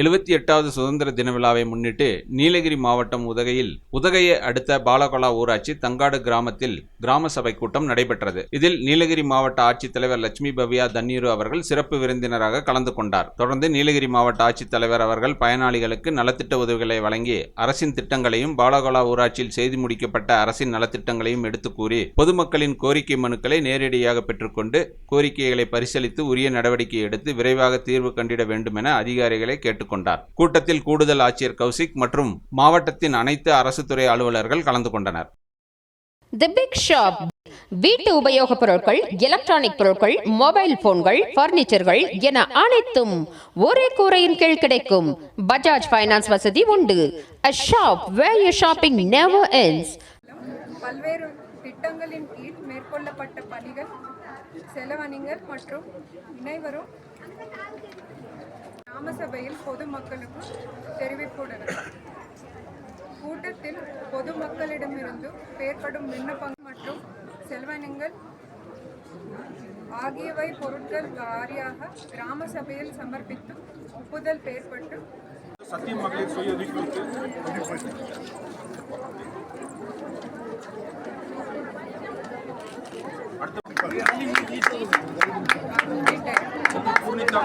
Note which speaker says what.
Speaker 1: எழுபத்தி எட்டாவது சுதந்திர தின விழாவை முன்னிட்டு நீலகிரி மாவட்டம் உதகையில் உதகையை அடுத்த பாலகொலா ஊராட்சி தங்காடு கிராமத்தில் கிராம சபை கூட்டம் நடைபெற்றது. இதில் நீலகிரி மாவட்ட ஆட்சித்தலைவர் லட்சுமி பவியா தண்ணீரு அவர்கள் சிறப்பு விருந்தினராக கலந்து கொண்டார். தொடர்ந்து நீலகிரி மாவட்ட ஆட்சித்தலைவர் அவர்கள் பயனாளிகளுக்கு நலத்திட்ட உதவிகளை வழங்கி அரசின் திட்டங்களையும் பாலகொலா ஊராட்சியில் செய்து முடிக்கப்பட்ட அரசின் நலத்திட்டங்களையும் எடுத்து கூறி பொதுமக்களின் கோரிக்கை மனுக்களை நேரடியாக பெற்றுக்கொண்டு கோரிக்கைகளை பரிசீலித்து உரிய நடவடிக்கை எடுத்து விரைவாக தீர்வு கண்டிட வேண்டும் என அதிகாரிகளை கேட்டுக்கொண்டார் கூட்டத்தில் கூடுதல் ஆட்சியர் கௌசிக் மற்றும் மாவட்டத்தின் அனைத்து அரசு துறை அலுவலர்கள் கலந்து கொண்டனர்.
Speaker 2: தி பிக் ஷாப் வீட்டு உபயோகப் பொருட்கள் எலக்ட்ரானிக் பொருட்கள் மொபைல் போன்கள் பர்னிச்சர்கள் என அனைத்தும் ஒரே கூரையின் கீழ் கிடைக்கும். பஜாஜ் ஃபைனான்ஸ் வசதி உண்டு. A shop where your shopping never ends.
Speaker 3: பல்வேறு திட்டங்களின் கீழ் மேற்கொள்ளப்பட்ட பணிகள் செலவணிகள் மற்றும் இணைவரும் கிராம சபையில் பொதுமக்களுக்கு தெரிவிப்புள்ளனர் கூட்டத்தில் பொதுமக்களிடமிருந்து பெறப்படும் விண்ணப்பங்கள் மற்றும் செலவணிகள் ஆகியவை பொருட்கள் வாரியாக கிராம சபையில் சமர்ப்பித்து ஒப்புதல் பெறப்பட்டு
Speaker 4: சத்தியம் மகளிர் சுய ஒதுக்கீடு புனிதா